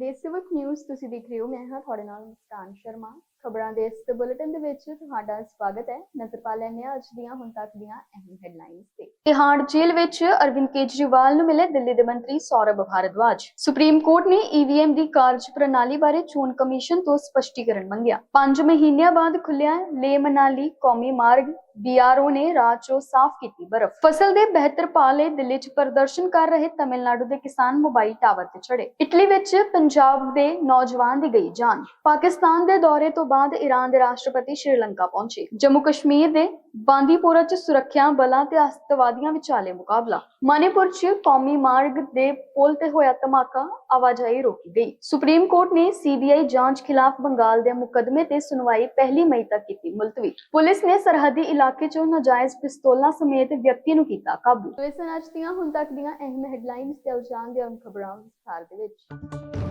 ਦੇਸ਼ ਨਿਊਜ਼ ਤੁਸੀਂ ਦੇਖ ਰਹੇ ਹੋ, ਮੈਂ ਹਾਂ ਤੁਹਾਡੇ ਨਾਲ ਮੁਸਕਾਨ ਸ਼ਰਮਾ। ਖਬਰਾਂ ਦੇ ਇਸ ਬੁਲੇਟਿਨ ਦੇ ਵਿੱਚ ਤੁਹਾਡਾ ਸਵਾਗਤ ਹੈ। ਨਜ਼ਰ ਪਾ ਲੈਂਦੇ ਹਾਂ ਅੱਜ ਦੀਆਂ, ਹੁਣ ਤੱਕ ਦੀਆਂ ਅਹਿਮ ਹੈਡਲਾਈਨਸ ਤੇ। ਤਿਹਾੜ ਜੇਲ੍ਹ ਵਿੱਚ ਅਰਵਿੰਦ ਕੇਜਰੀਵਾਲ ਨੂੰ ਮਿਲੇ ਦਿੱਲੀ ਦੇ ਮੰਤਰੀ ਸੌਰਭ ਭਾਰਦਵਾਜ। ਸੁਪਰੀਮ ਕੋਰਟ ਨੇ ਈਵੀਐਮ ਦੀ ਕਾਰਜ ਪ੍ਰਣਾਲੀ ਬਾਰੇ ਚੋਣ ਕਮਿਸ਼ਨ ਤੋਂ ਸਪਸ਼ਟੀਕਰਨ ਮੰਗਿਆ। 5 ਮਹੀਨਿਆਂ ਬਾਅਦ ਖੁੱਲਿਆ ਲੇ ਮਨਾਲੀ ਕੌਮੀ ਮਾਰਗ ਬੀਆਰਓ ਨੇ ਰਾਹ 'ਚੋਂ ਸਾਫ਼ ਕੀਤੀ ਬਰਫ਼। ਫਸਲ ਦੇ ਬਿਹਤਰ ਭਾਅ ਲਈ ਦਿੱਲੀ 'ਚ ਪ੍ਰਦਰਸ਼ਨ ਕਰ ਰਹੇ ਤਮਿਲਨਾਡੂ ਦੇ ਕਿਸਾਨ ਮੋਬਾਈਲ ਟਾਵਰ ਤੇ ਚੜੇ ਇਟਲੀ ਵਿੱਚ ਪੰਜਾਬ ਦੇ ਨੌਜਵਾਨ ਦੀ ਗਈ ਜਾਨ। ਪਾਕਿਸਤਾਨ ਦੇ ਦੌਰੇ ਤੋਂ ਬਾਅਦ ਈਰਾਨ ਦੇ ਰਾਸ਼ਟਰਪਤੀ ਸ਼੍ਰੀਲੰਕਾ ਪਹੁੰਚੇ। ਜੰਮੂ ਕਸ਼ਮੀਰ ਦੇ ਬਾਂਦੀਪੋਰਾ 'ਚ ਸੁਰੱਖਿਆ ਬਲਾਂ ਤੇ ਅਤਵਾਦੀਆਂ ਵਿਚਾਲੇ ਮੁਕਾਬਲਾ। ਮਨੀਪੁਰ 'ਚ ਕੌਮੀ ਮਾਰਗ ਦੇ ਪੁਲ ਤੇ ਹੋਇਆ ਧਮਾਕਾ, ਆਵਾਜਾਈ ਰੋਕੀ ਗਈ। ਸੁਪਰੀਮ ਕੋਰਟ ਨੇ ਸੀਬੀਆਈ ਜਾਂਚ ਖਿਲਾਫ ਬੰਗਾਲ ਦੇ ਮੁਕੱਦਮੇ ਤੇ ਸੁਣਵਾਈ ਪਹਿਲੀ ਮਈ ਤੱਕ ਕੀਤੀ ਮੁਲਤਵੀ। ਪੁਲਿਸ ਨੇ ਸਰਹੱਦੀ ਇਲਾਕੇ 'ਚੋਂ ਨਾਜਾਇਜ਼ ਪਿਸਤੌਲਾਂ ਸਮੇਤ ਵਿਅਕਤੀ ਨੂੰ ਕੀਤਾ ਕਾਬੂ। ਇਸ ਸਨ ਅੱਜ ਦੀਆਂ ਹੁਣ ਤੱਕ ਦੀਆਂ ਅਹਿਮ ਹੈਡਲਾਈਨਸ ਤੇ ਉਜਾਨ ਦੀਆਂ ਖਬਰਾਂ ਵਿਸਥਾਰ ਦੇ ਵਿੱਚ।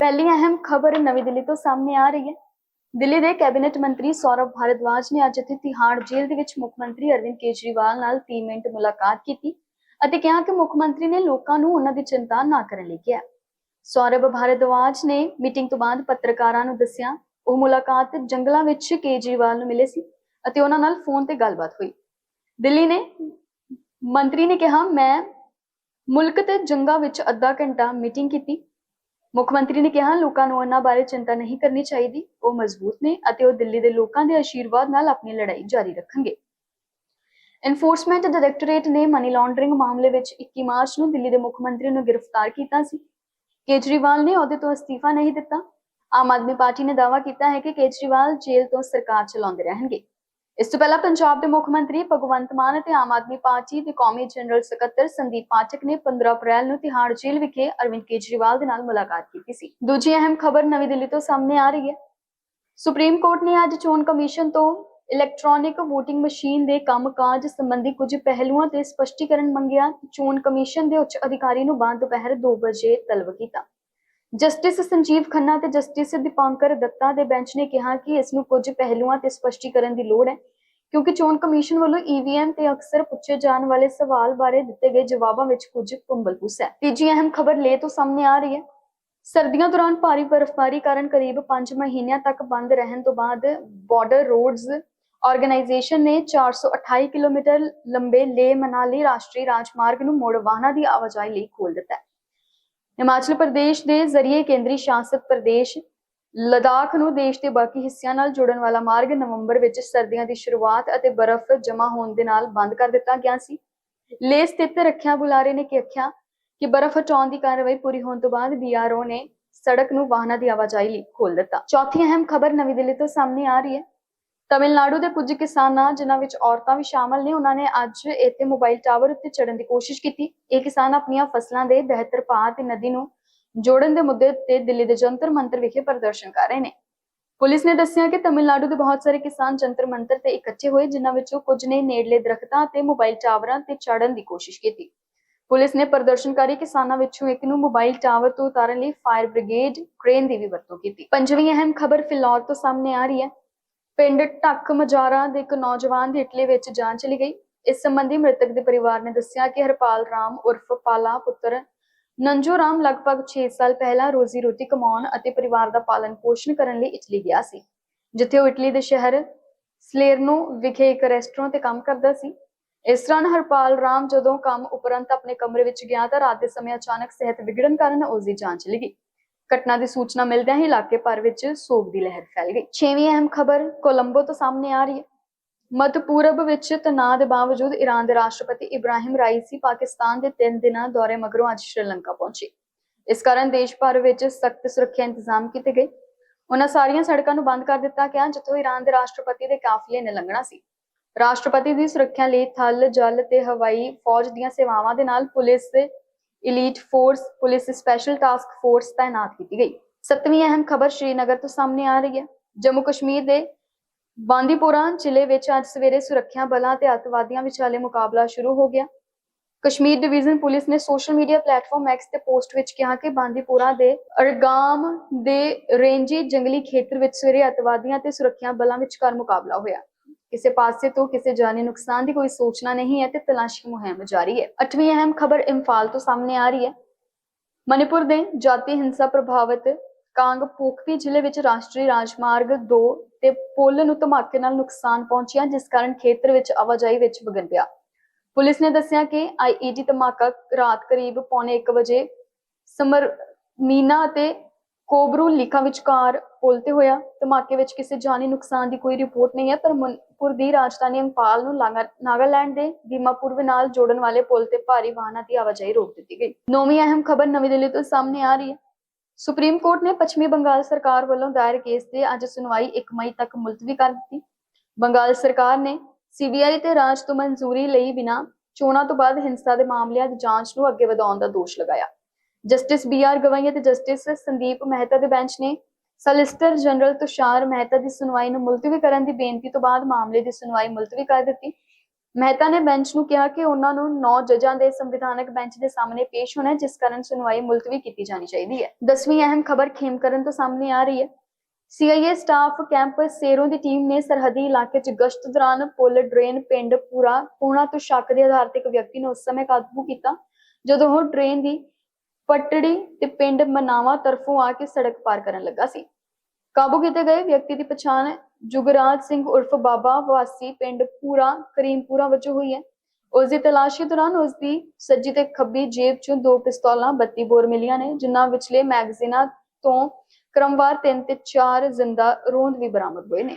ਪਹਿਲੀ ਅਹਿਮ ਖਬਰ ਨਵੀਂ ਦਿੱਲੀ ਤੋਂ ਸਾਹਮਣੇ ਆ ਰਹੀ ਹੈ। ਦਿੱਲੀ ਦੇ ਕੈਬਨਿਟ ਮੰਤਰੀ ਸੌਰਵ ਭਾਰਦਵਾਜ ਨੇ ਅੱਜ ਇੱਥੇ ਤਿਹਾੜ ਜੇਲ੍ਹ ਦੇ ਵਿੱਚ ਮੁੱਖ ਮੰਤਰੀ ਅਰਵਿੰਦ ਕੇਜਰੀਵਾਲ ਨਾਲ 30 ਮਿੰਟ ਮੁਲਾਕਾਤ ਕੀਤੀ ਅਤੇ ਕਿਹਾ ਕਿ ਮੁੱਖ ਮੰਤਰੀ ਨੇ ਲੋਕਾਂ ਨੂੰ ਉਹਨਾਂ ਦੀ ਚਿੰਤਾ ਨਾ ਕਰਨ ਲਈ ਕਿਹਾ। ਸੌਰਵ ਭਾਰਦਵਾਜ ਨੇ ਮੀਟਿੰਗ ਤੋਂ ਬਾਅਦ ਪੱਤਰਕਾਰਾਂ ਨੂੰ ਦੱਸਿਆ, ਉਹ ਮੁਲਾਕਾਤ ਜੰਗਲਾਂ ਵਿੱਚ ਕੇਜਰੀਵਾਲ ਨੂੰ ਮਿਲੇ ਸੀ ਅਤੇ ਉਹਨਾਂ ਨਾਲ ਫੋਨ ਤੇ ਗੱਲਬਾਤ ਹੋਈ। ਦਿੱਲੀ ਨੇ ਮੰਤਰੀ ਨੇ ਕਿਹਾ, ਮੈਂ ਮੁਲਕ ਤੇ ਜੰਗਾਂ ਵਿੱਚ ਅੱਧਾ ਘੰਟਾ ਮੀਟਿੰਗ ਕੀਤੀ ਮੁੱਖ ਮੰਤਰੀ ਨੇ ਕਿਹਾ, ਲੋਕਾਂ ਨੂੰ ਉਹਨਾਂ ਬਾਰੇ ਚਿੰਤਾ ਨਹੀਂ ਕਰਨੀ ਚਾਹੀਦੀ। ਉਹ ਮਜ਼ਬੂਤ ਨੇ ਅਤੇ ਉਹ ਦਿੱਲੀ ਦੇ ਲੋਕਾਂ ਦੇ ਆਸ਼ੀਰਵਾਦ ਨਾਲ ਆਪਣੀ ਲੜਾਈ ਜਾਰੀ ਰੱਖਣਗੇ। ਐਨਫੋਰਸਮੈਂਟ ਡਾਇਰੈਕਟੋਰੇਟ ਨੇ ਮਨੀ ਲਾਂਡਰਿੰਗ ਮਾਮਲੇ ਵਿੱਚ 21 ਮਾਰਚ ਨੂੰ ਦਿੱਲੀ ਦੇ ਮੁੱਖ ਮੰਤਰੀ ਨੂੰ ਗ੍ਰਿਫਤਾਰ ਕੀਤਾ ਸੀ। ਕੇਜਰੀਵਾਲ ਨੇ ਅਹੁਦੇ ਤੋਂ ਅਸਤੀਫਾ ਨਹੀਂ ਦਿੱਤਾ। ਆਮ ਆਦਮੀ ਪਾਰਟੀ ਨੇ ਦਾਅਵਾ ਕੀਤਾ ਹੈ ਕਿ ਕੇਜਰੀਵਾਲ ਜੇਲ੍ਹ ਤੋਂ ਸਰਕਾਰ ਚਲਾਉਂਦੇ ਰਹਿਣਗੇ। ਇਸ ਤੋਂ ਪਹਿਲਾਂ ਪੰਜਾਬ ਦੇ ਮੁੱਖ ਮੰਤਰੀ ਭਗਵੰਤ ਮਾਨ ਅਤੇ ਆਮ ਆਦਮੀ ਪਾਰਟੀ ਦੇ ਕੌਮੀ ਜਨਰਲ ਸਕੱਤਰ ਸੰਦੀਪ ਪਾਠਕ ਨੇ 15 ਅਪ੍ਰੈਲ ਨੂੰ ਤਿਹਾੜ ਜੇਲ੍ਹ ਵਿਖੇ ਅਰਵਿੰਦ ਕੇਜਰੀਵਾਲ ਦੇ ਨਾਲ ਮੁਲਾਕਾਤ ਕੀਤੀ ਸੀ। ਦੂਜੀ ਅਹਿਮ ਖਬਰ ਨਵੀਂ ਦਿੱਲੀ ਤੋਂ ਸਾਹਮਣੇ ਆ ਰਹੀ ਹੈ। ਸੁਪਰੀਮ ਕੋਰਟ ਨੇ ਅੱਜ ਚੋਣ ਕਮਿਸ਼ਨ ਤੋਂ ਇਲੈਕਟ੍ਰੋਨਿਕ VOTING ਮਸ਼ੀਨ ਦੇ ਕੰਮਕਾਜ ਸੰਬੰਧੀ ਕੁਝ ਪਹਿਲੂਆਂ ਤੇ ਸਪਸ਼ਟੀਕਰਨ ਮੰਗਿਆ। ਚੋਣ ਕਮਿਸ਼ਨ ਦੇ ਉੱਚ ਅਧਿਕਾਰੀ ਨੂੰ ਬਾਅਦ ਦੁਪਹਿਰ 2 ਵਜੇ ਤਲਬ ਕੀਤਾ। ਜਸਟਿਸ ਸੰਜੀਵ ਖੰਨਾ ਤੇ ਜਸਟਿਸ ਦੀਪਾਂਕਰ ਦੱਤਾ ਦੇ ਬੈਂਚ ਨੇ ਕਿਹਾ ਕਿ ਇਸ ਨੂੰ ਕੁਝ ਪਹਿਲੂਆਂ ਤੇ ਸਪਸ਼ਟੀਕਰਨ ਦੀ ਲੋੜ ਹੈ, ਕਿਉਂਕਿ ਚੋਣ ਕਮਿਸ਼ਨ ਵੱਲੋਂ ਈਵੀਐਮ ਤੇ ਅਕਸਰ ਪੁੱਛੇ ਜਾਣ ਵਾਲੇ ਸਵਾਲ ਬਾਰੇ ਦਿੱਤੇ ਗਏ ਜਵਾਬਾਂ ਵਿੱਚ ਕੁਝ ਕੁੰਬਲਪੁਸ ਹੈ। ਤੀਜੀ ਅਹਿਮ ਖਬਰ ਲੇ ਤੋਂ ਸਾਹਮਣੇ ਆ ਰਹੀ ਹੈ। ਸਰਦੀਆਂ ਦੌਰਾਨ ਭਾਰੀ ਬਰਫ਼ਬਾਰੀ ਕਾਰਨ ਕਰੀਬ 5 ਮਹੀਨਿਆਂ ਤੱਕ ਬੰਦ ਰਹਿਣ ਤੋਂ ਬਾਅਦ ਬਾਰਡਰ ਰੋਡਸ ਆਰਗੇਨਾਈਜੇਸ਼ਨ ਨੇ 428 ਕਿਲੋਮੀਟਰ ਲੰਬੇ ਲੇ ਮਨਾਲੀ ਰਾਸ਼ਟਰੀ ਰਾਜਮਾਰਗ ਨੂੰ ਮੁੜ ਵਾਹਨਾਂ ਦੀ ਆਵਾਜਾਈ ਲਈ ਖੋਲ੍ਹ ਦਿੱਤਾ ਹੈ। ਹਿਮਾਚਲ ਪ੍ਰਦੇਸ਼ ਦੇ ਜ਼ਰੀਏ ਕੇਂਦਰੀ ਸ਼ਾਸਿਤ ਪ੍ਰਦੇਸ਼ ਲਦਾਖ ਨੂੰ ਦੇਸ਼ ਦੇ ਬਾਕੀ ਹਿੱਸਿਆਂ ਨਾਲ ਜੋੜਨ ਵਾਲਾ ਮਾਰਗ ਨਵੰਬਰ ਵਿੱਚ ਸਰਦੀਆਂ ਦੀ ਸ਼ੁਰੂਆਤ ਅਤੇ ਬਰਫ਼ ਜਮ੍ਹਾਂ ਹੋਣ ਦੇ ਨਾਲ ਬੰਦ ਕਰ ਦਿੱਤਾ ਗਿਆ ਸੀ। ਲੇਹ ਸਥਿਤ ਰੱਖਿਆ ਬੁਲਾਰੇ ਨੇ ਕਿਹਾ ਕਿ ਬਰਫ਼ ਹਟਾਉਣ ਦੀ ਕਾਰਵਾਈ ਪੂਰੀ ਹੋਣ ਤੋਂ ਬਾਅਦ ਬੀਆਰਓ ਨੇ ਸੜਕ ਨੂੰ ਵਾਹਨਾਂ ਦੀ ਆਵਾਜਾਈ ਲਈ ਖੋਲ੍ਹ ਦਿੱਤਾ। ਚੌਥੀ ਅਹਿਮ ਖਬਰ ਨਵੀਂ ਦਿੱਲੀ ਤੋਂ ਸਾਹਮਣੇ ਆ ਰਹੀ ਹੈ। ਤਮਿਲਨਾਡੂ ਦੇ ਕੁਝ ਕਿਸਾਨਾਂ, ਜਿਨ੍ਹਾਂ ਵਿੱਚ ਔਰਤਾਂ ਵੀ ਸ਼ਾਮਲ ਨੇ, ਉਹਨਾਂ ਨੇ ਅੱਜ ਇੱਥੇ ਮੋਬਾਈਲ ਟਾਵਰ ਉੱਤੇ ਚੜ੍ਹਨ ਦੀ ਕੋਸ਼ਿਸ਼ ਕੀਤੀ। ਇਹ ਕਿਸਾਨ ਆਪਣੀਆਂ ਫਸਲਾਂ ਦੇ ਬਿਹਤਰ ਭਾਅ ਤੇ ਨਦੀ ਨੂੰ ਜੋੜਨ ਦੇ ਮੁੱਦੇ ਤੇ ਦਿੱਲੀ ਦੇ ਜੰਤਰ ਮੰਤਰ ਵਿਖੇ ਪ੍ਰਦਰਸ਼ਨ ਕਰ ਰਹੇ ਨੇ। ਪੁਲਿਸ ਨੇ ਦੱਸਿਆ ਕਿ ਤਮਿਲਨਾਡੂ ਦੇ ਬਹੁਤ ਸਾਰੇ ਕਿਸਾਨ ਜੰਤਰ ਮੰਤਰ ਤੇ ਇਕੱਠੇ ਹੋਏ, ਜਿਨ੍ਹਾਂ ਵਿੱਚੋਂ ਕੁਝ ਨੇ ਨੇੜਲੇ ਦਰਖਤਾਂ ਤੇ ਮੋਬਾਈਲ ਟਾਵਰਾਂ ਤੇ ਚੜ੍ਹਨ ਦੀ ਕੋਸ਼ਿਸ਼ ਕੀਤੀ। ਪੁਲਿਸ ਨੇ ਪ੍ਰਦਰਸ਼ਨਕਾਰੀ ਕਿਸਾਨਾਂ ਵਿੱਚੋਂ ਇੱਕ ਨੂੰ ਮੋਬਾਈਲ ਟਾਵਰ ਤੋਂ ਉਤਾਰਨ ਲਈ ਫਾਇਰ ਬ੍ਰਿਗੇਡ ਕ੍ਰੇਨ ਦੀ ਵੀ ਵਰਤੋਂ ਕੀਤੀ। ਪੰਜਵੀਂ ਅਹਿਮ ਖਬਰ ਫਿਲੌਰ ਤੋਂ ਸਾਹਮਣੇ ਆ ਰਹੀ ਹੈ। ਪਿੰਡ ਢੱਕ ਮਜਾਰਾ ਦੇ ਇੱਕ ਨੌਜਵਾਨ ਦੀ ਇਟਲੀ ਵਿੱਚ ਜਾਨ ਚਲੀ ਗਈ। ਇਸ ਸੰਬੰਧੀ ਮ੍ਰਿਤਕ ਦੇ ਪਰਿਵਾਰ ਨੇ ਦੱਸਿਆ ਕਿ ਹਰਪਾਲ ਰਾਮ ਉਰਫ ਪਾਲਾ ਪੁੱਤਰ ਨੰਜੂ ਰਾਮ ਲਗਭਗ 6 ਸਾਲ ਪਹਿਲਾਂ ਰੋਜ਼ੀ ਰੋਟੀ ਕਮਾਉਣ ਅਤੇ ਪਰਿਵਾਰ ਦਾ ਪਾਲਣ ਪੋਸ਼ਣ ਕਰਨ ਲਈ ਇਟਲੀ ਗਿਆ ਸੀ, ਜਿੱਥੇ ਉਹ ਇਟਲੀ ਦੇ ਸ਼ਹਿਰ ਸਲੇਰਨੋ ਵਿਖੇ ਇੱਕ ਰੈਸਟੋਰੈਂਟ ਤੇ ਕੰਮ ਕਰਦਾ ਸੀ। ਇਸ ਤਰ੍ਹਾਂ ਹਰਪਾਲ ਰਾਮ ਜਦੋਂ ਕੰਮ ਉਪਰੰਤ ਆਪਣੇ ਕਮਰੇ ਵਿੱਚ ਗਿਆ ਤਾਂ ਰਾਤ ਦੇ ਸਮੇਂ ਅਚਾਨਕ ਸਿਹਤ ਵਿਗੜਨ ਕਾਰਨ ਉਸ ਦੀ ਜਾਨ ਚਲੀ ਗਈ। ਘਟਨਾ ਦੀ ਸੂਚਨਾ ਮਿਲਦਿਆਂ ਹੀ ਇਲਾਕੇ ਭਰ ਵਿੱਚ ਸੋਗ ਦੀ ਲਹਿਰ ਫੈਲ ਗਈ। ਛੇਵੀਂ ਅਹਿਮ ਖਬਰ ਕੋਲੰਬੋ ਤੋਂ ਸਾਹਮਣੇ ਆ ਰਹੀ ਹੈ। ਮੱਧ ਪੂਰਬ ਵਿੱਚ ਤਣਾਅ ਦੇ ਬਾਵਜੂਦ ਈਰਾਨ ਦੇ ਰਾਸ਼ਟਰਪਤੀ ਇਬਰਾਹਿਮ ਰਾਈਸੀ ਪਾਕਿਸਤਾਨ ਦੇ ਤਿੰਨ ਦਿਨਾਂ ਦੌਰੇ ਮਗਰੋਂ ਅੱਜ ਸ਼੍ਰੀਲੰਕਾ ਪਹੁੰਚੇ। ਇਸ ਕਾਰਨ ਦੇਸ਼ ਭਰ ਵਿੱਚ ਸਖਤ ਸੁਰੱਖਿਆ ਇੰਤਜ਼ਾਮ ਕੀਤੇ ਗਏ। ਉਹਨਾਂ ਸਾਰੀਆਂ ਸੜਕਾਂ ਨੂੰ ਬੰਦ ਕਰ ਦਿੱਤਾ ਗਿਆ, ਜਿੱਥੋਂ ਈਰਾਨ ਦੇ ਰਾਸ਼ਟਰਪਤੀ ਦੇ ਕਾਫਲੇ ਨੇ ਲੰਘਣਾ ਸੀ। ਰਾਸ਼ਟਰਪਤੀ ਦੀ ਸੁਰੱਖਿਆ ਲਈ ਥਲ, ਜਲ ਤੇ ਹਵਾਈ ਫੌਜ ਦੀਆਂ ਸੇਵਾਵਾਂ ਦੇ ਨਾਲ police elite force police special task force ਤਾਇਨਾਤ ਕੀਤੀ ਗਈ ਸੱਤਵੀਂ ਅਹਿਮ ਖਬਰ ਸ਼੍ਰੀਨਗਰ ਤੋਂ ਸਾਹਮਣੇ ਆ ਰਹੀ ਹੈ ਜੰਮੂ ਕਸ਼ਮੀਰ ਦੇ ਬਾਂਦੀਪੋਰਾ ਜ਼ਿਲ੍ਹੇ ਵਿੱਚ ਅੱਜ ਸਵੇਰੇ ਸੁਰੱਖਿਆ ਬਲਾਂ ਤੇ ਅੱਤਵਾਦੀਆਂ ਵਿਚਾਲੇ ਮੁਕਾਬਲਾ ਸ਼ੁਰੂ ਹੋ ਗਿਆ ਕਸ਼ਮੀਰ ਡਿਵੀਜ਼ਨ ਪੁਲਿਸ ਨੇ ਸੋਸ਼ਲ ਮੀਡੀਆ ਪਲੇਟਫਾਰਮ ਐਕਸ ਤੇ ਪੋਸਟ ਵਿੱਚ ਕਿਹਾ ਕਿ ਬਾਂਦੀਪੋਰਾ ਦੇ ਅਰਗਾਮ ਦੇ ਰੇਂਜੀ ਜੰਗਲੀ ਖੇਤਰ ਵਿੱਚ ਸਵੇਰੇ ਅੱਤਵਾਦੀਆਂ ਤੇ ਸੁਰੱਖਿਆ ਬਲਾਂ ਵਿਚਕਾਰ ਮੁਕਾਬਲਾ ਹੋਇਆ ਕਿਸੇ ਪਾਸੇ ਤੋਂ ਕਿਸੇ ਜਾਨੀ ਨੁਕਸਾਨ ਦੀ ਕੋਈ ਸੂਚਨਾ ਨਹੀਂ ਹੈ ਤੇ ਤਲਾਸ਼ੀ ਮੁਹਿੰਮ ਜਾਰੀ ਹੈ। ਅੱਠਵੀਂ ਅਹਿਮ ਖਬਰ ਇੰਫਾਲ ਤੋਂ ਸਾਹਮਣੇ ਆ ਰਹੀ ਹੈ। ਮਨੀਪੁਰ ਦੇ ਜਾਤੀ ਹਿੰਸਾ ਪ੍ਰਭਾਵਿਤ ਕਾਂਗ ਪੋਖਪੀ ਜ਼ਿਲ੍ਹੇ ਵਿੱਚ ਰਾਸ਼ਟਰੀ ਰਾਜਮਾਰਗ 2 ਤੇ ਪੁਲ ਨੂੰ ਧਮਾਕੇ ਨਾਲ ਨੁਕਸਾਨ ਪਹੁੰਚਿਆ, ਜਿਸ ਕਾਰਨ ਖੇਤਰ ਵਿੱਚ ਆਵਾਜਾਈ ਵਿੱਚ ਵਿਘਨ ਪਿਆ। ਪੁਲਿਸ ਨੇ ਦੱਸਿਆ ਕਿ ਆਈਈਡੀ ਧਮਾਕਾ ਰਾਤ ਕਰੀਬ ਪੌਣੇ 1 ਵਜੇ ਸਮਰ, ਮੀਨਾ ਅਤੇ ਕੋਬਰੂ ਲਿਖਾ ਵਿਚਕਾਰ ਪੁਲ ਤੇ ਹੋਇਆ, ਧਮਾਕੇ ਵਿੱਚ ਕਿਸੇ ਜਾਨੀ ਨੁਕਸਾਨ ਦੀ ਕੋਈ ਰਿਪੋਰਟ ਨਹੀਂ ਹੈ, ਪਰ ਮਨਪੁਰ ਦੀ ਰਾਜਧਾਨੀ ਅੰਪਾਲ ਨੂੰ ਨਾਗਾਲੈਂਡ ਦੇ ਦੀਮਾਪੁਰ ਨਾਲ ਜੋੜਨ ਵਾਲੇ ਪੁਲ ਤੇ ਭਾਰੀ ਵਾਹਨਾਂ ਦੀ ਆਵਾਜਾਈ ਰੋਕ ਦਿੱਤੀ ਗਈ। ਨੌਵੀਂ ਅਹਿਮ ਖਬਰ ਨਵੀਂ ਦਿੱਲੀ ਤੋਂ ਸਾਹਮਣੇ ਆ ਰਹੀ ਹੈ। ਸੁਪਰੀਮ ਕੋਰਟ ਨੇ ਪੱਛਮੀ ਬੰਗਾਲ ਸਰਕਾਰ ਵੱਲੋਂ ਦਾਇਰ ਕੇਸ ਤੇ ਅੱਜ ਸੁਣਵਾਈ 1 ਮਈ ਤੱਕ ਮੁਲਤਵੀ ਕਰ ਦਿੱਤੀ। ਬੰਗਾਲ ਸਰਕਾਰ ਨੇ ਸੀਬੀਆਈ ਤੇ ਰਾਜ ਤੋਂ ਮਨਜ਼ੂਰੀ ਲਈ ਬਿਨਾਂ ਚੋਣਾਂ ਤੋਂ ਬਾਅਦ ਹਿੰਸਾ ਦੇ ਮਾਮਲਿਆਂ ਦੀ ਜਾਂਚ ਨੂੰ ਅੱਗੇ ਵਧਾਉਣ ਦਾ ਦੋਸ਼ ਲਗਾਇਆ। ਜਸਟਿਸ ਬੀ ਆਰ ਗਵਾਈ ਅਤੇ ਜਸਟਿਸ ਸੰਦੀਪ ਮਹਿਤਾ ਦੇ ਬੈਂਚ ਨੇ ਸਲਿਸਟਰ ਜਨਰਲ ਤੁਸ਼ਾਰ ਮਹਿਤਾ ਦੀ ਸੁਣਵਾਈ ਨੂੰ ਮੁਲਤਵੀ ਕਰਨ ਦੀ ਬੇਨਤੀ ਤੋਂ ਬਾਅਦ ਮਾਮਲੇ ਦੀ ਸੁਣਵਾਈ ਮੁਲਤਵੀ ਕਰ ਦਿੱਤੀ। ਮਹਿਤਾ ਨੇ ਬੈਂਚ ਨੂੰ ਕਿਹਾ ਕਿ ਉਹਨਾਂ ਨੂੰ 9 ਜੱਜਾਂ ਦੇ ਸੰਵਿਧਾਨਕ ਬੈਂਚ ਦੇ ਸਾਹਮਣੇ ਪੇਸ਼ ਹੋਣਾ ਜਿਸ ਕਾਰਨ ਸੁਣਵਾਈ ਮੁਲਤਵੀ ਕੀਤੀ ਜਾਣੀ ਚਾਹੀਦੀ ਹੈ। ਦਸਵੀਂ ਅਹਿਮ ਖਬਰ ਖੇਮਕਰਨ ਤੋਂ ਸਾਹਮਣੇ ਆ ਰਹੀ ਹੈ। ਸੀਆਈਏ ਸਟਾਫ ਕੈਂਪ ਸੇਰੋਂ ਦੀ ਟੀਮ ਨੇ ਸਰਹੱਦੀ ਇਲਾਕੇ 'ਚ ਗਸ਼ਤ ਦੌਰਾਨ ਪੁਲ, ਡਰੇਨ, ਪਿੰਡ ਪੂਰਾ, ਪੂਣਾ ਤੋਂ ਸ਼ੱਕ ਦੇ ਆਧਾਰ ਤੇ ਇੱਕ ਵਿਅਕਤੀ ਨੂੰ ਉਸ ਸਮੇਂ ਕਾਬੂ ਕੀਤਾ, ਜਦੋਂ ਉਹ ਡਰੇਨ ਦੀ ਪਟੜੀ ਤੇ ਪਿੰਡ ਮਨਾਵਾ ਤਰਫੋਂ ਆ ਕੇ ਸੜਕ ਪਾਰ ਕਰਨ ਲੱਗਾ ਸੀ। ਕਾਬੂ ਕੀਤੇ ਗਏ ਵਿਅਕਤੀ ਦੀ ਪਛਾਣ ਜੁਗਰਾਜ ਸਿੰਘ ਉਰਫ ਬਾਬਾ ਵਾਸੀ ਪਿੰਡ ਪੂਰਾ, ਕਰੀਮਪੂਰਾ ਵਜੋਂ ਹੋਈ ਹੈ। ਉਸ ਦੀ ਤਲਾਸ਼ੀ ਦੌਰਾਨ ਉਸ ਦੀ ਸੱਜੀ ਤੇ ਖੱਬੀ ਜੇਬ ਚੋਂ ਦੋ ਪਿਸਤੌਲਾਂ 32 ਬੋਰ ਮਿਲੀਆਂ ਨੇ, ਜਿਨ੍ਹਾਂ ਵਿਚਲੇ ਮੈਗਜ਼ੀਨਾਂ ਤੋਂ ਕ੍ਰਮਵਾਰ 3 ਤੇ 4 ਜ਼ਿੰਦਾ ਰੋਂਦ ਵੀ ਬਰਾਮਦ ਹੋਏ ਨੇ।